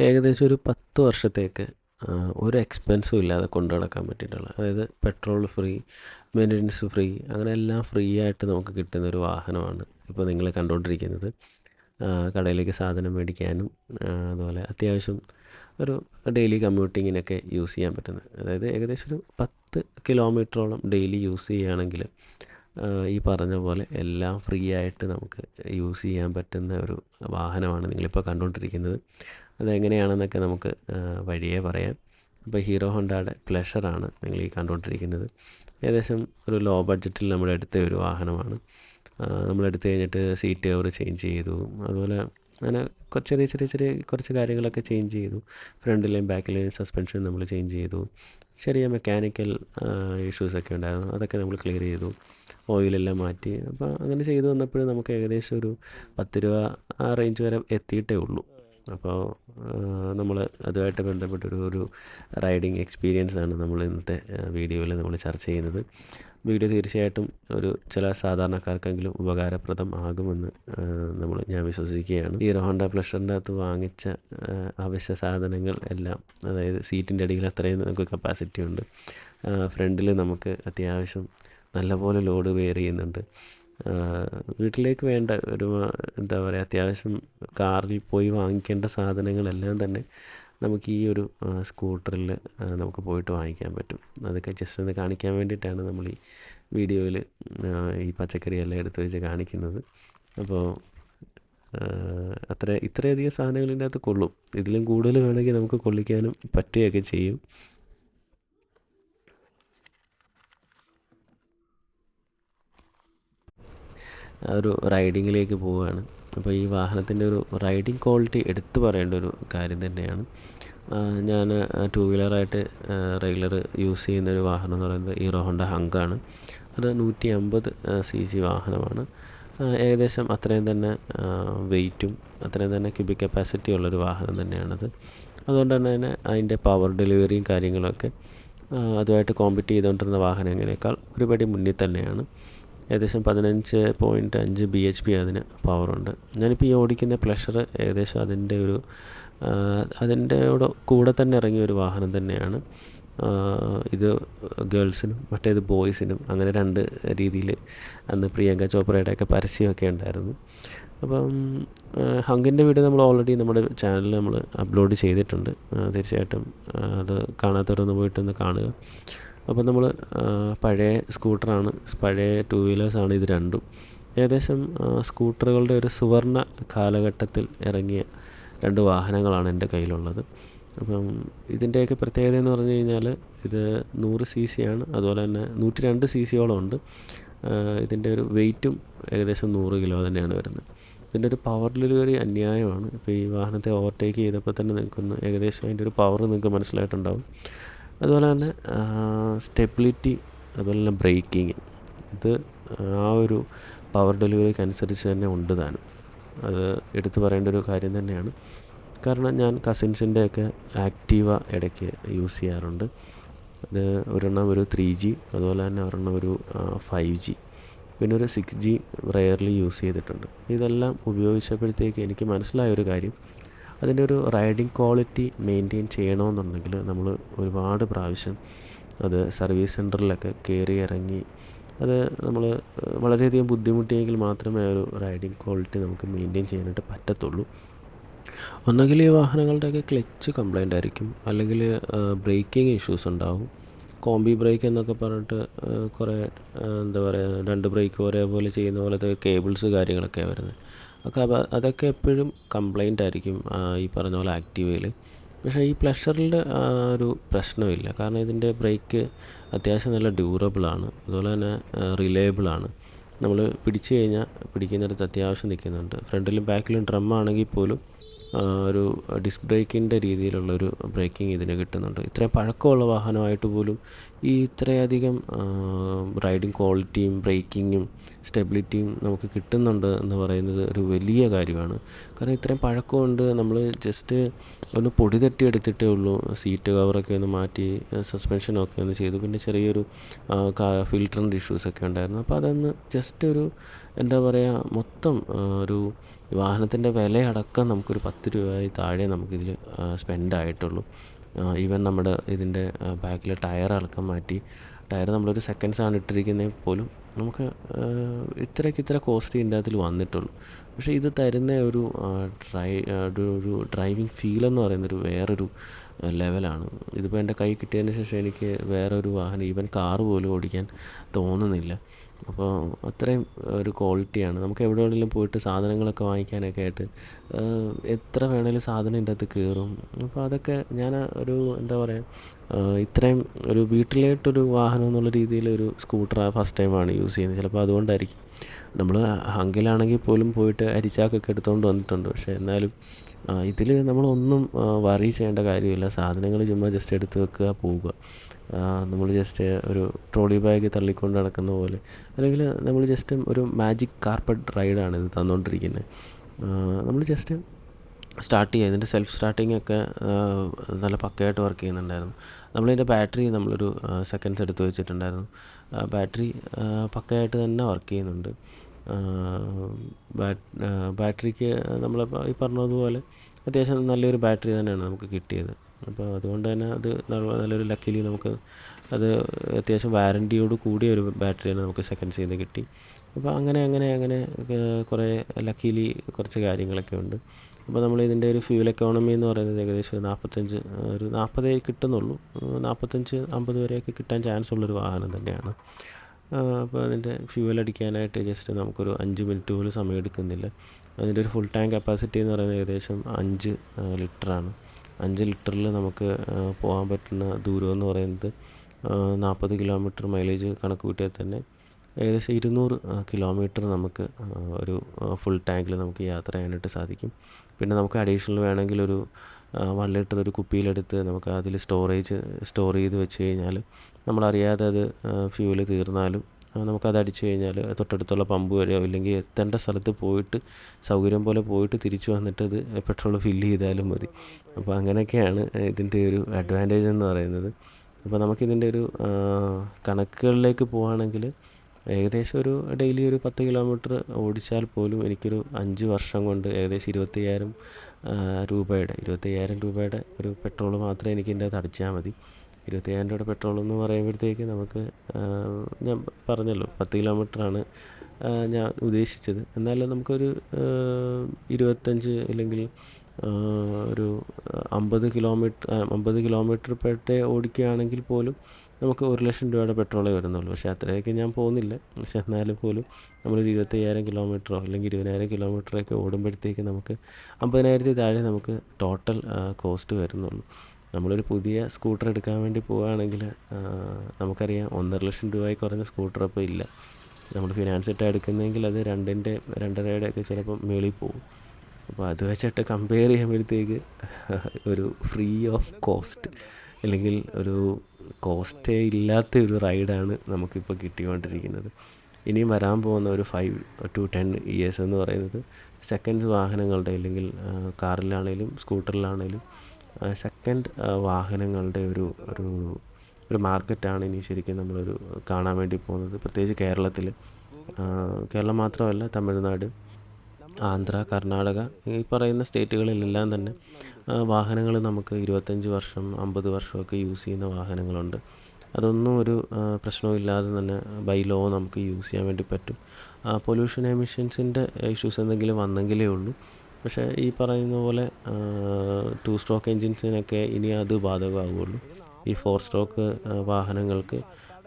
ഏകദേശം ഒരു പത്ത് വർഷത്തേക്ക് ഒരു എക്സ്പെൻസും ഇല്ലാതെ കൊണ്ടു നടക്കാൻ പറ്റിയിട്ടുള്ള അതായത് പെട്രോൾ ഫ്രീ മെയിന്റനൻസ് ഫ്രീ അങ്ങനെ എല്ലാം ഫ്രീ ആയിട്ട് നമുക്ക് കിട്ടുന്ന ഒരു വാഹനമാണ് ഇപ്പോൾ നിങ്ങൾ കണ്ടുകൊണ്ടിരിക്കുന്നത് കടയിലേക്ക് സാധനം മേടിക്കാനും അതുപോലെ അത്യാവശ്യം ഒരു ഡെയിലി കമ്മ്യൂട്ടിങ്ങിനൊക്കെ യൂസ് ചെയ്യാൻ പറ്റുന്നത്. അതായത് ഏകദേശം ഒരു പത്ത് കിലോമീറ്ററോളം ഡെയിലി യൂസ് ചെയ്യുകയാണെങ്കിൽ ഈ പറഞ്ഞ പോലെ എല്ലാം ഫ്രീ ആയിട്ട് നമുക്ക് യൂസ് ചെയ്യാൻ പറ്റുന്ന ഒരു വാഹനമാണ് നിങ്ങളിപ്പോൾ കണ്ടുകൊണ്ടിരിക്കുന്നത്. അതെങ്ങനെയാണെന്നൊക്കെ നമുക്ക് വഴിയേ പറയാം. ഇപ്പോൾ ഹീറോ ഹോണ്ടയുടെ പ്ലഷറാണ് നിങ്ങൾ ഈ കണ്ടുകൊണ്ടിരിക്കുന്നത്. ഏകദേശം ഒരു ലോ ബഡ്ജറ്റിൽ നമ്മൾ എടുത്ത ഒരു വാഹനമാണ്. നമ്മൾ എടുത്തു കഴിഞ്ഞിട്ട് സീറ്റ് കവർ ചേഞ്ച് ചെയ്തു. അതുപോലെ അങ്ങനെ കുറച്ച് ചെറിയ ചെറിയ ചെറിയ കുറച്ച് കാര്യങ്ങളൊക്കെ ചേഞ്ച് ചെയ്തു. ഫ്രണ്ടിലെയും ബാക്കിലെയും സസ്പെൻഷൻ നമ്മൾ ചേഞ്ച് ചെയ്തു. ചെറിയ മെക്കാനിക്കൽ ഇഷ്യൂസൊക്കെ ഉണ്ടായിരുന്നു. അതൊക്കെ നമ്മൾ ക്ലിയർ ചെയ്തു. ഓയിലെല്ലാം മാറ്റി. അപ്പോൾ അങ്ങനെ ചെയ്ത് വന്നപ്പോൾ നമുക്ക് ഏകദേശം ഒരു പത്ത് രൂപ ആ റേഞ്ച് വരെ എത്തിയിട്ടേ ഉള്ളൂ. അപ്പോൾ നമ്മൾ അതുമായിട്ട് ബന്ധപ്പെട്ടൊരു ഒരു റൈഡിങ് എക്സ്പീരിയൻസ് ആണ് നമ്മൾ ഇന്നത്തെ വീഡിയോയിൽ നമ്മൾ ചർച്ച ചെയ്യുന്നത്. വീഡിയോ തീർച്ചയായിട്ടും ഒരു ചില സാധാരണക്കാർക്കെങ്കിലും ഉപകാരപ്രദം ആകുമെന്ന് നമ്മൾ ഞാൻ വിശ്വസിക്കുകയാണ്. ഈ ഹോണ്ട പ്ലഷറിന്റെ അകത്ത് വാങ്ങിച്ച അവശ്യ സാധനങ്ങൾ എല്ലാം അതായത് സീറ്റിന്റെ അടിയിൽ അത്രയും നമുക്ക് കപ്പാസിറ്റി ഉണ്ട്. ഫ്രണ്ടിൽ നമുക്ക് അത്യാവശ്യം നല്ലപോലെ ലോഡ് വെയർ ചെയ്യുന്നുണ്ട്. വീട്ടിലേക്ക് വേണ്ട ഒരു എന്താ പറയുക അത്യാവശ്യം കാറിൽ പോയി വാങ്ങിക്കേണ്ട സാധനങ്ങളെല്ലാം തന്നെ നമുക്ക് ഈ ഒരു സ്കൂട്ടറിൽ നമുക്ക് പോയിട്ട് വാങ്ങിക്കാൻ പറ്റും. അതൊക്കെ ജസ്റ്റ് ഒന്ന് കാണിക്കാൻ വേണ്ടിയിട്ടാണ് നമ്മൾ ഈ വീഡിയോയിൽ ഈ പച്ചക്കറിയെല്ലാം എടുത്തു വെച്ച് കാണിക്കുന്നത്. അപ്പോൾ അത്ര ഇത്രയധികം സാധനങ്ങൾ ഇതിന്റെ അകത്ത് കൊള്ളും. ഇതിലും കൂടുതൽ വേണമെങ്കിൽ നമുക്ക് കൊള്ളിക്കാനും പറ്റുകയൊക്കെ ചെയ്യും. ഒരു റൈഡിങ്ങിലേക്ക് പോവുകയാണ്. അപ്പോൾ ഈ വാഹനത്തിന്റെ ഒരു റൈഡിങ് ക്വാളിറ്റി എടുത്തു പറയേണ്ട ഒരു കാര്യം തന്നെയാണ്. ഞാൻ ടു വീലറായിട്ട് റെഗുലർ യൂസ് ചെയ്യുന്ന ഒരു വാഹനം എന്ന് പറയുന്നത് ഹീറോ ഹോണ്ട ഹങ്കാണ് അത് നൂറ്റി അമ്പത് സി സി വാഹനമാണ് ഏകദേശം അത്രയും തന്നെ വെയിറ്റും അത്രയും തന്നെ ക്യൂബിക് കപ്പാസിറ്റി ഉള്ളൊരു വാഹനം തന്നെയാണത്. അതുകൊണ്ട് തന്നെ അതിന്റെ പവർ ഡെലിവറിയും കാര്യങ്ങളൊക്കെ അതുമായിട്ട് കോമ്പറ്റ് ചെയ്തുകൊണ്ടിരുന്ന വാഹനങ്ങളേക്കാൾ ഒരുപടി മുന്നിൽ തന്നെയാണ്. ഏകദേശം പതിനഞ്ച് പോയിന്റ് അഞ്ച് ബി എച്ച് പി അതിന് പവറുണ്ട് ഞാനിപ്പോൾ ഈ ഓടിക്കുന്ന പ്ലഷർ ഏകദേശം അതിന്റെ ഒരു അതിന്റെ കൂടെ തന്നെ ഇറങ്ങിയ ഒരു വാഹനം തന്നെയാണ്. ഇത് ഗേൾസിനും മറ്റേത് ബോയ്സിനും അങ്ങനെ രണ്ട് രീതിയിൽ അന്ന് പ്രിയങ്ക ചോപ്രയുടെ ഒക്കെ പരസ്യമൊക്കെ ഉണ്ടായിരുന്നു. അപ്പം ഹങ്കിന്റെ വീഡിയോ നമ്മൾ ഓൾറെഡി നമ്മുടെ ചാനലിൽ നമ്മൾ അപ്ലോഡ് ചെയ്തിട്ടുണ്ട്. തീർച്ചയായിട്ടും അത് കാണാത്തവരൊന്ന് പോയിട്ടൊന്ന് കാണുക. അപ്പോൾ നമ്മൾ പഴയ സ്കൂട്ടറാണ് പഴയ ടു വീലേഴ്സാണ് ഇത് രണ്ടും. ഏകദേശം സ്കൂട്ടറുകളുടെ ഒരു സുവർണ കാലഘട്ടത്തിൽ ഇറങ്ങിയ രണ്ട് വാഹനങ്ങളാണ് എന്റെ കയ്യിലുള്ളത്. അപ്പം ഇതിന്റെയൊക്കെ പ്രത്യേകത എന്ന് പറഞ്ഞു കഴിഞ്ഞാൽ ഇത് നൂറ് സി സി ആണ് അതുപോലെ തന്നെ നൂറ്റി രണ്ട് സി സിയോളം ഉണ്ട്. ഇതിന്റെ ഒരു വെയിറ്റും ഏകദേശം നൂറ് കിലോ തന്നെയാണ് വരുന്നത്. ഇതിന്റെ ഒരു പവർ ഡെലിവറി അന്യായമാണ്. ഇപ്പോൾ ഈ വാഹനത്തെ ഓവർടേക്ക് ചെയ്തപ്പോൾ തന്നെ നിങ്ങൾക്കൊന്ന് ഏകദേശം അതിന്റെ ഒരു പവർ നിങ്ങൾക്ക് മനസ്സിലായിട്ടുണ്ടാവും. അതുപോലെ തന്നെ സ്റ്റെബിലിറ്റി അതുപോലെ തന്നെ ബ്രേക്കിങ് ഇത് ആ ഒരു പവർ ഡെലിവറിക്ക് അനുസരിച്ച് തന്നെ ഉണ്ട് താനും. അത് എടുത്തു പറയേണ്ട ഒരു കാര്യം തന്നെയാണ്. കാരണം ഞാൻ കസിൻസിന്റെയൊക്കെ ആക്റ്റീവ ഇടയ്ക്ക് യൂസ് ചെയ്യാറുണ്ട്. അത് ഒരെണ്ണം ഒരു ത്രീ ജി അതുപോലെ തന്നെ ഒരെണ്ണം ഒരു ഫൈവ് ജി. പിന്നെ ഒരു സിക്സ് ജി റെയർലി യൂസ് ചെയ്തിട്ടുണ്ട്. ഇതെല്ലാം ഉപയോഗിച്ചപ്പോഴത്തേക്ക് എനിക്ക് മനസ്സിലായ ഒരു കാര്യം അതിന്റെ ഒരു റൈഡിങ് ക്വാളിറ്റി മെയിന്റെയിൻ ചെയ്യണമെന്നുണ്ടെങ്കിൽ നമ്മൾ ഒരുപാട് പ്രാവശ്യം അത് സർവീസ് സെന്ററിലൊക്കെ കയറി ഇറങ്ങി അത് നമ്മൾ വളരെയധികം ബുദ്ധിമുട്ടിയെങ്കിൽ മാത്രമേ ഒരു റൈഡിങ് ക്വാളിറ്റി നമുക്ക് മെയിന്റെയിൻ ചെയ്യാനായിട്ട് പറ്റത്തുള്ളൂ. ഒന്നുകിൽ ഈ വാഹനങ്ങളുടെയൊക്കെ ക്ലച്ച് കംപ്ലൈന്റ് ആയിരിക്കും. അല്ലെങ്കിൽ ബ്രേക്കിംഗ് ഇഷ്യൂസ് ഉണ്ടാവും. കോംബി ബ്രേക്ക് എന്നൊക്കെ പറഞ്ഞിട്ട് കുറേ എന്താ പറയുക രണ്ട് ബ്രേക്ക് ഒരേപോലെ ചെയ്യുന്ന പോലത്തെ കേബിൾസ് കാര്യങ്ങളൊക്കെ വരുന്നത്. ഒക്കെ അതൊക്കെ എപ്പോഴും കംപ്ലൈന്റ് ആയിരിക്കും ഈ പറഞ്ഞ പോലെ ആക്റ്റീവയിൽ പക്ഷേ ഈ പ്ലഷറിൽ ഒരു പ്രശ്നമില്ല. കാരണം ഇതിന്റെ ബ്രേക്ക് അത്യാവശ്യം നല്ല ഡ്യൂറബിളാണ് അതുപോലെ തന്നെ റിലയബിളാണ് നമ്മൾ പിടിച്ചു കഴിഞ്ഞാൽ പിടിക്കുന്നിടത്ത് അത്യാവശ്യം നിൽക്കുന്നുണ്ട് ഫ്രണ്ടിലും ബാക്കിലും ഡ്രം ആണെങ്കിൽ പോലും ഒരു ഡിസ്ക് ബ്രേക്കിന്റെ രീതിയിലുള്ളൊരു ബ്രേക്കിംഗ് ഇതിന് കിട്ടുന്നുണ്ട്. ഇത്രയും പഴക്കമുള്ള വാഹനമായിട്ട് പോലും ഈ ഇത്രയധികം റൈഡിങ് ക്വാളിറ്റിയും ബ്രേക്കിങ്ങും സ്റ്റെബിലിറ്റിയും നമുക്ക് കിട്ടുന്നുണ്ട് എന്ന് പറയുന്നത് ഒരു വലിയ കാര്യമാണ്. കാരണം ഇത്രയും പഴക്കമുണ്ട് നമ്മൾ ജസ്റ്റ് ഒന്ന് പൊടി തട്ടി എടുത്തിട്ടേ ഉള്ളൂ. സീറ്റ് കവറൊക്കെ ഒന്ന് മാറ്റി സസ്പെൻഷനൊക്കെ ഒന്ന് ചെയ്തു. പിന്നെ ചെറിയൊരു ഫിൽറ്ററിന്റെ ഇഷ്യൂസൊക്കെ ഉണ്ടായിരുന്നു. അപ്പോൾ അതൊന്ന് ജസ്റ്റ് ഒരു എന്താ പറയുക മൊത്തം ഒരു ഈ വാഹനത്തിന്റെ വിലയടക്കം നമുക്കൊരു പത്ത് രൂപയിൽ താഴെ നമുക്കിതിൽ സ്പെൻഡ് ആയിട്ടുള്ളൂ. ഈവൻ നമ്മുടെ ഇതിന്റെ ബാക്കിലെ ടയർ അടക്കം മാറ്റി ടയർ നമ്മളൊരു സെക്കൻഡ്സ് ആണ് ഇട്ടിരിക്കുന്നത് പോലും നമുക്ക് ഇത്രയ്ക്ക് ഇത്ര കോസ്റ്റ് ഇതിന്റെ അതിൽ വന്നിട്ടുള്ളൂ. പക്ഷേ ഇത് തരുന്ന ഒരു ഡ്രൈ ഒരു ഡ്രൈവിംഗ് ഫീൽ എന്ന് പറയുന്നൊരു വേറൊരു ലെവലാണ് ഇതിപ്പോൾ എന്റെ കൈ കിട്ടിയതിന് ശേഷം എനിക്ക് വേറൊരു വാഹനം ഈവൻ കാർ പോലും ഓടിക്കാൻ തോന്നുന്നില്ല. അപ്പോൾ അത്രയും ഒരു ക്വാളിറ്റിയാണ് നമുക്ക് എവിടെ വേണമെങ്കിലും പോയിട്ട് സാധനങ്ങളൊക്കെ വാങ്ങിക്കാനൊക്കെ ആയിട്ട് എത്ര വേണമെങ്കിലും സാധനം ഇതിന്റെ അകത്ത് കയറും അപ്പോൾ അതൊക്കെ ഞാൻ ഒരു എന്താ പറയുക ഇത്രയും ഒരു വീട്ടിലേട്ടൊരു വാഹനം എന്നുള്ള രീതിയിൽ ഒരു സ്കൂട്ടർ ഫസ്റ്റ് ടൈമാണ് യൂസ് ചെയ്യുന്നത്. ചിലപ്പോൾ അതുകൊണ്ടായിരിക്കും. നമ്മൾ ഹങ്കിലാണെങ്കിൽ പോലും പോയിട്ട് അരിച്ചാക്കൊക്കെ എടുത്തുകൊണ്ട് വന്നിട്ടുണ്ട്. പക്ഷേ എന്നാലും ഇതിൽ നമ്മളൊന്നും വറി ചെയ്യേണ്ട കാര്യമില്ല. സാധനങ്ങൾ ചുമ്മാ ജസ്റ്റ് എടുത്ത് വെക്കുക പോവുക. നമ്മൾ ജസ്റ്റ് ഒരു ട്രോളി ബാഗ് തള്ളിക്കൊണ്ട് നടക്കുന്ന പോലെ. അല്ലെങ്കിൽ നമ്മൾ ജസ്റ്റ് ഒരു മാജിക് കാർപ്പറ്റ് റൈഡാണ് ഇത് തന്നുകൊണ്ടിരിക്കുന്നത് നമ്മൾ ജസ്റ്റ് സ്റ്റാർട്ട് ചെയ്യുക. ഇതിന്റെ സെൽഫ് സ്റ്റാർട്ടിംഗ് ഒക്കെ നല്ല പക്കയായിട്ട് വർക്ക് ചെയ്യുന്നുണ്ടായിരുന്നു. നമ്മളിതിന്റെ ബാറ്ററി നമ്മളൊരു സെക്കൻഡ്സ് എടുത്ത് വെച്ചിട്ടുണ്ടായിരുന്നു. ബാറ്ററി പക്കയായിട്ട് തന്നെ വർക്ക് ചെയ്യുന്നുണ്ട്. ബാറ്ററിക്ക് നമ്മൾ ഈ പറഞ്ഞതുപോലെ അത്യാവശ്യം നല്ലൊരു ബാറ്ററി തന്നെയാണ് നമുക്ക് കിട്ടിയത്. അപ്പോൾ അതുകൊണ്ട് തന്നെ അത് നല്ലൊരു ലക്കിലി നമുക്ക് അത് അത്യാവശ്യം വാറന്റിയോട് കൂടിയ ഒരു ബാറ്ററിയാണ് നമുക്ക് സെക്കൻഡ് നിന്ന് കിട്ടി. അപ്പോൾ അങ്ങനെ അങ്ങനെ അങ്ങനെ കുറേ ലക്കിലി കുറച്ച് കാര്യങ്ങളൊക്കെ ഉണ്ട്. അപ്പോൾ നമ്മൾ ഇതിന്റെ ഒരു ഫ്യൂൽ എക്കോണമി എന്ന് പറയുന്നത് ഏകദേശം ഒരു നാൽപ്പത്തഞ്ച് ഒരു നാൽപ്പതേ കിട്ടുന്നുള്ളൂ. നാൽപ്പത്തഞ്ച് അമ്പത് വരെയൊക്കെ കിട്ടാൻ ചാൻസ് ഉള്ളൊരു വാഹനം തന്നെയാണ്. അപ്പോൾ അതിന്റെ ഫ്യൂവൽ അടിക്കാനായിട്ട് ജസ്റ്റ് നമുക്കൊരു അഞ്ച് മിനിറ്റ് പോലും സമയം എടുക്കുന്നില്ല അതിന്റെ ഒരു ഫുൾ ടാങ്ക് കപ്പാസിറ്റി എന്ന് പറയുന്നത് ഏകദേശം അഞ്ച് ലിറ്ററാണ് അഞ്ച് ലിറ്ററിൽ നമുക്ക് പോകാൻ പറ്റുന്ന ദൂരം എന്ന് പറയുന്നത് നാൽപ്പത് കിലോമീറ്റർ മൈലേജ് കണക്ക് കൂട്ടിയാൽ തന്നെ ഏകദേശം ഇരുന്നൂറ് കിലോമീറ്റർ നമുക്ക് ഒരു ഫുൾ ടാങ്കിൽ നമുക്ക് യാത്ര ചെയ്യാനായിട്ട് സാധിക്കും. പിന്നെ നമുക്ക് അഡീഷണൽ വേണമെങ്കിൽ ഒരു വൺ ലിറ്റർ ഒരു കുപ്പിയിലെടുത്ത് നമുക്ക് അതിൽ സ്റ്റോറേജ് സ്റ്റോർ ചെയ്ത് വെച്ച് കഴിഞ്ഞാൽ നമ്മളറിയാതെ അത് ഫ്യൂവൽ തീർന്നാലും നമുക്കത് അടിച്ചു കഴിഞ്ഞാൽ തൊട്ടടുത്തുള്ള പമ്പ് വരെയോ ഇല്ലെങ്കിൽ എത്തേണ്ട സ്ഥലത്ത് പോയിട്ട് സൗകര്യം പോലെ പോയിട്ട് തിരിച്ചു വന്നിട്ട് അത് പെട്രോൾ ഫില്ല് ചെയ്താലും മതി. അപ്പോൾ അങ്ങനെയൊക്കെയാണ് ഇതിന്റെ ഒരു അഡ്വാന്റേജ് എന്ന് പറയുന്നത്. അപ്പോൾ നമുക്കിതിന്റെ ഒരു കണക്കുകളിലേക്ക് പോവുകയാണെങ്കിൽ ഏകദേശം ഒരു ഡെയിലി ഒരു പത്ത് കിലോമീറ്റർ ഓടിച്ചാൽ പോലും എനിക്കൊരു അഞ്ച് വർഷം കൊണ്ട് ഏകദേശം ഇരുപത്തയ്യായിരം രൂപയുടെ ഇരുപത്തയ്യായിരം രൂപയുടെ ഒരു പെട്രോൾ മാത്രമേ എനിക്ക് അകത്ത് അടിച്ചാൽ മതി. ഇരുപത്തയ്യായിരം രൂപയുടെ പെട്രോൾ എന്ന് പറയുമ്പോഴത്തേക്ക് നമുക്ക് ഞാൻ പറഞ്ഞല്ലോ പത്ത് കിലോമീറ്ററാണ് ഞാൻ ഉദ്ദേശിച്ചത്. എന്നാലും നമുക്കൊരു ഇരുപത്തഞ്ച് അല്ലെങ്കിൽ ഒരു അമ്പത് കിലോമീറ്റർ അമ്പത് കിലോമീറ്റർ ഡേ ഓടിക്കുകയാണെങ്കിൽ പോലും നമുക്ക് ഒരു ലക്ഷം രൂപയുടെ പെട്രോളേ വരുന്നുള്ളൂ. പക്ഷേ അത്രയൊക്കെ ഞാൻ പോകുന്നില്ല. പക്ഷേ എന്നാലും പോലും നമ്മളൊരു ഇരുപത്തയ്യായിരം കിലോമീറ്ററോ അല്ലെങ്കിൽ ഇരുപതിനായിരം കിലോമീറ്ററൊക്കെ ഓടുമ്പോഴത്തേക്ക് നമുക്ക് അമ്പതിനായിരത്തിൽ താഴെ നമുക്ക് ടോട്ടൽ കോസ്റ്റ് വരുന്നുള്ളൂ. നമ്മളൊരു പുതിയ സ്കൂട്ടർ എടുക്കാൻ വേണ്ടി പോവുകയാണെങ്കിൽ നമുക്കറിയാം ഒന്നര ലക്ഷം രൂപയിൽ കുറഞ്ഞ സ്കൂട്ടർ അപ്പോൾ ഇല്ല. നമ്മൾ ഫിനാൻസ് ഇട്ടാണ് എടുക്കുന്നതെങ്കിൽ അത് രണ്ടിന്റെ രണ്ടരയുടെ ഒക്കെ ചിലപ്പം മേളിൽ പോകും. അപ്പോൾ അത് വെച്ചിട്ട് കമ്പയർ ചെയ്യുമ്പോഴത്തേക്ക് ഒരു ഫ്രീ ഓഫ് കോസ്റ്റ് അല്ലെങ്കിൽ ഒരു കോസ്റ്റേ ഇല്ലാത്ത ഒരു റൈഡാണ് നമുക്കിപ്പോൾ കിട്ടിക്കൊണ്ടിരിക്കുന്നത്. ഇനിയും വരാൻ പോകുന്ന ഒരു ഫൈവ് ടു ടെൻ ഇയേഴ്സ് എന്ന് പറയുന്നത് സെക്കൻഡ്സ് വാഹനങ്ങളുടെ അല്ലെങ്കിൽ കാറിലാണേലും സ്കൂട്ടറിലാണേലും സെക്കൻഡ് വാഹനങ്ങളുടെ ഒരു ഒരു ഒരു മാർക്കറ്റാണ് ഇനി ശരിക്കും നമ്മളൊരു കാണാൻ വേണ്ടി പോകുന്നത്. പ്രത്യേകിച്ച് കേരളത്തിൽ കേരളം മാത്രമല്ല തമിഴ്നാട് ആന്ധ്ര കർണാടക ഈ പറയുന്ന സ്റ്റേറ്റുകളിലെല്ലാം തന്നെ വാഹനങ്ങൾ നമുക്ക് ഇരുപത്തഞ്ച് വർഷം അമ്പത് വർഷമൊക്കെ യൂസ് ചെയ്യുന്ന വാഹനങ്ങളുണ്ട്. അതൊന്നും ഒരു പ്രശ്നവും ഇല്ലാതെ തന്നെ ബൈ ലോ നമുക്ക് യൂസ് ചെയ്യാൻ വേണ്ടി പറ്റും. പൊല്യൂഷൻ എമിഷൻസിന്റെ ഇഷ്യൂസ് എന്തെങ്കിലും വന്നെങ്കിലേ ഉള്ളൂ. പക്ഷേ ഈ പറയുന്ന പോലെ ടു സ്ട്രോക്ക് എൻജിൻസിനൊക്കെ ഇനി അത് ബാധകമാകുള്ളൂ ഈ ഫോർ സ്ട്രോക്ക് വാഹനങ്ങൾക്ക്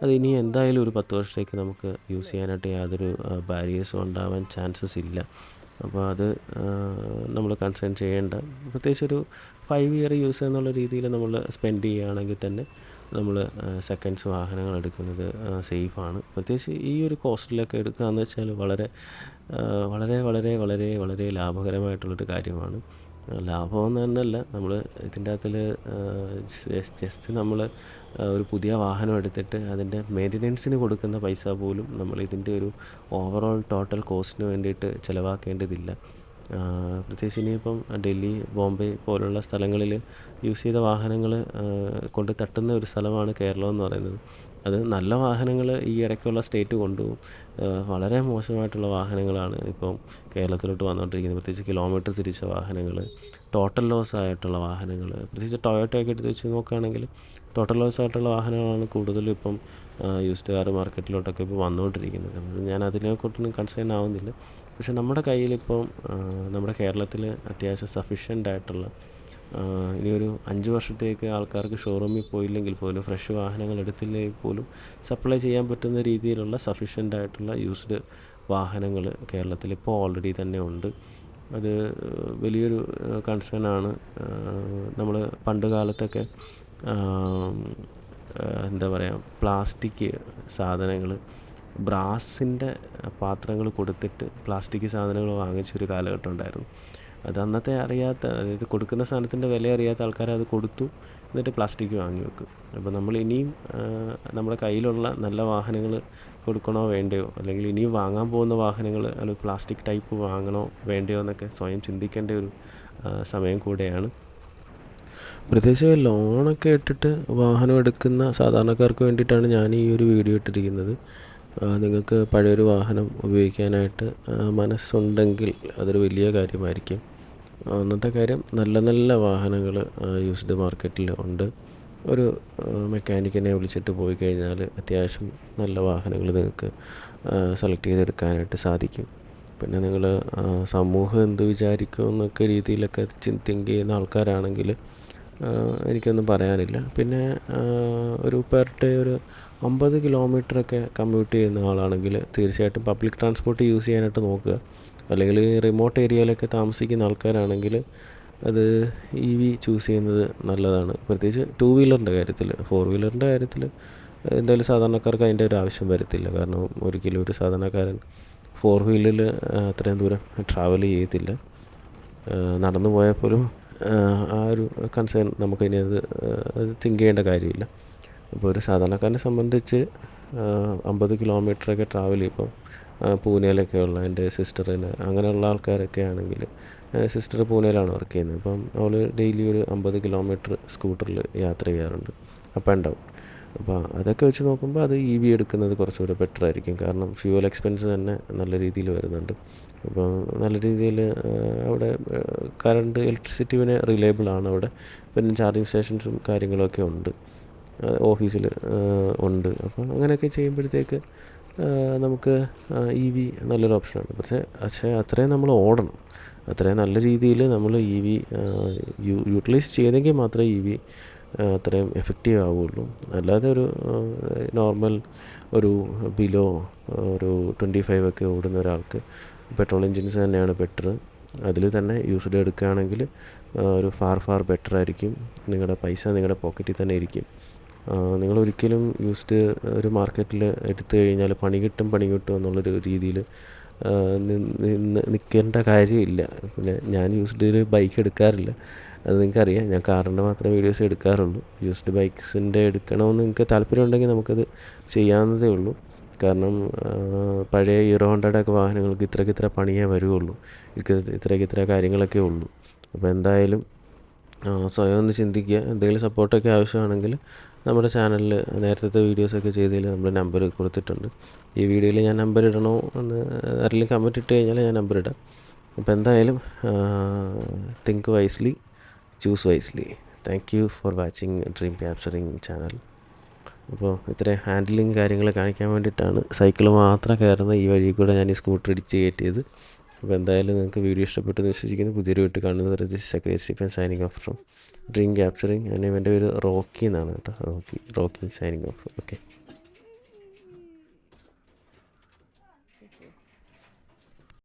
അത് ഇനി എന്തായാലും ഒരു പത്ത് വർഷത്തേക്ക് നമുക്ക് യൂസ് ചെയ്യാനായിട്ട് യാതൊരു ബാരിയേഴ്സും ഉണ്ടാവാൻ ചാൻസസ് ഇല്ല. അപ്പോൾ അത് നമ്മൾ കൺസേൺ ചെയ്യേണ്ട. പ്രത്യേകിച്ച് ഒരു ഫൈവ് ഇയർ യൂസ് എന്നുള്ള രീതിയിൽ നമ്മൾ സ്പെൻഡ് ചെയ്യുകയാണെങ്കിൽ തന്നെ നമ്മൾ സെക്കൻഡ്സ് വാഹനങ്ങൾ എടുക്കുന്നത് സേഫാണ് പ്രത്യേകിച്ച് ഈ ഒരു കോസ്റ്റിലൊക്കെ എടുക്കുക എന്ന് വെച്ചാൽ വളരെ വളരെ വളരെ വളരെ വളരെ ലാഭകരമായിട്ടുള്ളൊരു കാര്യമാണ്. ലാഭമെന്ന് തന്നെയല്ല നമ്മൾ ഇതിന്റെ അകത്തിൽ ജസ്റ്റ് നമ്മൾ ഒരു പുതിയ വാഹനം എടുത്തിട്ട് അതിന്റെ മെയിന്റനൻസിന് കൊടുക്കുന്ന പൈസ പോലും നമ്മൾ ഇതിന്റെ ഒരു ഓവറോൾ ടോട്ടൽ കോസ്റ്റിന് വേണ്ടിയിട്ട് ചിലവാക്കേണ്ടതില്ല. പ്രത്യേകിച്ച് ഇനിയിപ്പം ഡൽഹി ബോംബെ പോലുള്ള സ്ഥലങ്ങളിൽ യൂസ് ചെയ്ത വാഹനങ്ങൾ കൊണ്ട് തട്ടുന്ന ഒരു സ്ഥലമാണ് കേരളം എന്ന് പറയുന്നത്. അത് നല്ല വാഹനങ്ങൾ ഈ ഇടയ്ക്കുള്ള സ്റ്റേറ്റ് കൊണ്ടുപോകും. വളരെ മോശമായിട്ടുള്ള വാഹനങ്ങളാണ് ഇപ്പം കേരളത്തിലോട്ട് വന്നുകൊണ്ടിരിക്കുന്നത്. പ്രത്യേകിച്ച് കിലോമീറ്റർ തിരിച്ച വാഹനങ്ങൾ ടോട്ടൽ ലോസ് ആയിട്ടുള്ള വാഹനങ്ങൾ. പ്രത്യേകിച്ച് ടൊയോട്ടയൊക്കെ എടുത്ത് വെച്ച് നോക്കുകയാണെങ്കിൽ ടോട്ടൽ ലോസ് ആയിട്ടുള്ള വാഹനങ്ങളാണ് കൂടുതലും ഇപ്പം യൂസ്ഡ് കാർ മാർക്കറ്റിലോട്ടൊക്കെ ഇപ്പോൾ വന്നുകൊണ്ടിരിക്കുന്നത്. ഞാൻ അതിനെക്കുറിച്ചൊന്നും കൺസേൺ ആവുന്നില്ല. പക്ഷേ നമ്മുടെ കയ്യിലിപ്പം നമ്മുടെ കേരളത്തിൽ അത്യാവശ്യം സഫീഷ്യന്റ് ആയിട്ടുള്ള ഇനിയൊരു അഞ്ച് വർഷത്തേക്ക് ആൾക്കാർക്ക് ഷോറൂമിൽ പോയില്ലെങ്കിൽ പോലും ഫ്രഷ് വാഹനങ്ങൾ എടുത്തില്ലെങ്കിൽ പോലും സപ്ലൈ ചെയ്യാൻ പറ്റുന്ന രീതിയിലുള്ള സഫീഷ്യന്റ് ആയിട്ടുള്ള യൂസ്ഡ് വാഹനങ്ങൾ കേരളത്തിൽ ഇപ്പോൾ ഓൾറെഡി തന്നെ ഉണ്ട്. അത് വലിയൊരു കൺസേൺ ആണ്. നമ്മൾ പണ്ട് കാലത്തൊക്കെ എന്താ പറയുക പ്ലാസ്റ്റിക് സാധനങ്ങൾ ബ്രാസിന്റെ പാത്രങ്ങൾ കൊടുത്തിട്ട് പ്ലാസ്റ്റിക് സാധനങ്ങൾ വാങ്ങിച്ചൊരു കാലഘട്ടം ഉണ്ടായിരുന്നു. അത് അന്നത്തെ അറിയാത്ത അതായത് കൊടുക്കുന്ന സാധനത്തിന്റെ വില അറിയാത്ത ആൾക്കാർ അത് കൊടുത്തു എന്നിട്ട് പ്ലാസ്റ്റിക് വാങ്ങി വെക്കും. അപ്പോൾ നമ്മൾ ഇനിയും നമ്മുടെ കയ്യിലുള്ള നല്ല വാഹനങ്ങൾ കൊടുക്കണോ വേണ്ടയോ? അല്ലെങ്കിൽ ഇനിയും വാങ്ങാൻ പോകുന്ന വാഹനങ്ങൾ അല്ലെങ്കിൽ പ്ലാസ്റ്റിക് ടൈപ്പ് വാങ്ങണോ വേണ്ടയോ എന്നൊക്കെ സ്വയം ചിന്തിക്കേണ്ട ഒരു സമയം കൂടെയാണ്. പ്രത്യേകിച്ച് ലോണൊക്കെ ഇട്ടിട്ട് വാഹനം എടുക്കുന്ന സാധാരണക്കാർക്ക് വേണ്ടിയിട്ടാണ് ഞാൻ ഈ ഒരു വീഡിയോ ഇട്ടിരിക്കുന്നത്. നിങ്ങൾക്ക് പഴയൊരു വാഹനം ഉപയോഗിക്കാനായിട്ട് മനസ്സുണ്ടെങ്കിൽ അതൊരു വലിയ കാര്യമായിരിക്കും. അന്നത്തെ കാര്യം നല്ല നല്ല വാഹനങ്ങൾ യൂസ്ഡ് മാർക്കറ്റിൽ ഉണ്ട്. ഒരു മെക്കാനിക്കിനെ വിളിച്ചിട്ട് പോയി കഴിഞ്ഞാൽ അത്യാവശ്യം നല്ല വാഹനങ്ങൾ നിങ്ങൾക്ക് സെലക്ട് ചെയ്തെടുക്കാനായിട്ട് സാധിക്കും. പിന്നെ നിങ്ങൾ സമൂഹം എന്ത് വിചാരിക്കും എന്നൊക്കെ രീതിയിലൊക്കെ തിങ്ക് ചെയ്യുന്ന ആൾക്കാരാണെങ്കിൽ എനിക്കൊന്നും പറയാനില്ല. പിന്നെ ഒരു പെർ ഡേ ഒരു അമ്പത് കിലോമീറ്ററൊക്കെ കമ്മ്യൂട്ട് ചെയ്യുന്ന ആളാണെങ്കിൽ തീർച്ചയായിട്ടും പബ്ലിക് ട്രാൻസ്പോർട്ട് യൂസ് ചെയ്യാനായിട്ട് നോക്കുക. അല്ലെങ്കിൽ റിമോട്ട് ഏരിയയിലൊക്കെ താമസിക്കുന്ന ആൾക്കാരാണെങ്കിൽ അത് ഇ വി ചൂസ് ചെയ്യുന്നത് നല്ലതാണ്. പ്രത്യേകിച്ച് ടു വീലറിന്റെ കാര്യത്തിൽ ഫോർ വീലറിന്റെ കാര്യത്തിൽ എന്തായാലും സാധാരണക്കാർക്ക് അതിന്റെ ഒരു ആവശ്യം വരത്തില്ല. കാരണം ഒരിക്കലും ഒരു സാധാരണക്കാരൻ ഫോർ വീലിൽ അത്രയും ദൂരം ട്രാവൽ ചെയ്യത്തില്ല. നടന്നു പോയാൽ പോലും ആ ഒരു കൺസേൺ നമുക്കിനി അത് അത് തിങ്ക് ചെയ്യേണ്ട കാര്യമില്ല. അപ്പോൾ ഒരു സാധാരണക്കാരനെ സംബന്ധിച്ച് അമ്പത് കിലോമീറ്ററൊക്കെ ട്രാവൽ ചെയ്യുമ്പോൾ പൂനെയിലൊക്കെ ഉള്ള എന്റെ സിസ്റ്ററിന് അങ്ങനെയുള്ള ആൾക്കാരൊക്കെ ആണെങ്കിൽ സിസ്റ്റർ പൂനെയിലാണ് വർക്ക് ചെയ്യുന്നത്. അപ്പം അവൾ ഡെയിലി ഒരു അമ്പത് കിലോമീറ്റർ സ്കൂട്ടറിൽ യാത്ര ചെയ്യാറുണ്ട്. അപ്പ് ആൻഡ് ഡൗൺ അപ്പോൾ അതൊക്കെ വെച്ച് നോക്കുമ്പോൾ അത് ഇ വി എടുക്കുന്നത് കുറച്ചുകൂടെ ബെറ്റർ ആയിരിക്കും. കാരണം ഫ്യൂവൽ എക്സ്പെൻസ് തന്നെ നല്ല രീതിയിൽ വരുന്നുണ്ട്. അപ്പോൾ നല്ല രീതിയിൽ അവിടെ കറണ്ട് ഇലക്ട്രിസിറ്റി പിന്നെ റിലയബിൾ ആണ് അവിടെ. പിന്നെ ചാർജിങ് സ്റ്റേഷൻസും കാര്യങ്ങളൊക്കെ ഉണ്ട്. ഓഫീസിൽ ഉണ്ട്. അപ്പോൾ അങ്ങനെയൊക്കെ ചെയ്യുമ്പോഴത്തേക്ക് നമുക്ക് ഇ വി നല്ലൊരു ഓപ്ഷനാണ് പക്ഷേ പക്ഷേ അത്രയും നമ്മൾ ഓടണം. അത്രയും നല്ല രീതിയിൽ നമ്മൾ ഇ വി യൂട്ടിലൈസ് ചെയ്തെങ്കിൽ മാത്രമേ ഇ വി അത്രയും എഫക്റ്റീവ് ആവുകയുള്ളൂ അല്ലാതെ ഒരു നോർമൽ ഒരു ബിലോ ഒരു ട്വന്റി ഫൈവ് ഒക്കെ ഓടുന്ന ഒരാൾക്ക് പെട്രോൾ എൻജിൻസ് തന്നെയാണ് ബെറ്റർ അതിൽ തന്നെ യൂസ്ഡ് എടുക്കുകയാണെങ്കിൽ ഒരു ഫാർ ഫാർ ബെറ്റർ ആയിരിക്കും. നിങ്ങളുടെ പൈസ നിങ്ങളുടെ പോക്കറ്റിൽ തന്നെ ഇരിക്കും. നിങ്ങൾ ഒരിക്കലും യൂസ്ഡ് ഒരു മാർക്കറ്റിൽ എടുത്തു കഴിഞ്ഞാൽ പണി കിട്ടും പണി കിട്ടും എന്നുള്ളൊരു രീതിയിൽ നിൽക്കേണ്ട കാര്യമില്ല. പിന്നെ ഞാൻ യൂസ്ഡിൽ ബൈക്ക് എടുക്കാറില്ല. അത് നിങ്ങൾക്കറിയാം. ഞാൻ കാറിന്റെ മാത്രമേ വീഡിയോസ് എടുക്കാറുള്ളൂ. യൂസ്ഡ് ബൈക്സിന്റെ എടുക്കണമെന്ന് നിങ്ങൾക്ക് താല്പര്യമുണ്ടെങ്കിൽ നമുക്കത് ചെയ്യാവുന്നതേ ഉള്ളൂ. കാരണം പഴയ ഹീറോ ഹോണ്ടയുടെ ഒക്കെ വാഹനങ്ങൾക്ക് ഇത്രയ്ക്ക് ഇത്ര പണിയേ വരുള്ളൂ ഇത്രയ്ക്ക് ഇത്ര കാര്യങ്ങളൊക്കെ ഉള്ളൂ. അപ്പോൾ എന്തായാലും സ്വയം ഒന്ന് ചിന്തിക്കുക. എന്തെങ്കിലും സപ്പോർട്ടൊക്കെ ആവശ്യമാണെങ്കിൽ നമ്മുടെ ചാനലിൽ നേരത്തെ വീഡിയോസൊക്കെ ചെയ്തതിൽ നമ്മൾ നമ്പർ കൊടുത്തിട്ടുണ്ട്. ഈ വീഡിയോയിൽ ഞാൻ നമ്പർ ഇടണോ എന്ന് ആരെങ്കിലും കമന്റ് ഇട്ട് കഴിഞ്ഞാൽ ഞാൻ നമ്പർ ഇടാം. അപ്പോൾ എന്തായാലും think wisely choose wisely thank you for watching dream capturing channel അപ്പോൾ ഇത്രയും ഹാൻഡിലിങ് കാര്യങ്ങൾ കാണിക്കാൻ വേണ്ടിയിട്ടാണ് സൈക്കിൾ മാത്രം കയറുന്ന ഈ വഴി കൂടെ ഞാൻ ഈ സ്കൂട്ടർ ഇടിച്ച് കയറ്റിയത്. അപ്പോൾ എന്തായാലും നിങ്ങൾക്ക് വീഡിയോ ഇഷ്ടപ്പെട്ടെന്ന് വിശ്വസിക്കുന്നു. പുതിയൊരു വീട്ടിൽ കാണുന്നത് this second and signing off from dream capturing അതിന് എന്റെ പേര് റോക്കി എന്നാണ് കേട്ടോ. Rocky Rocky signing off okay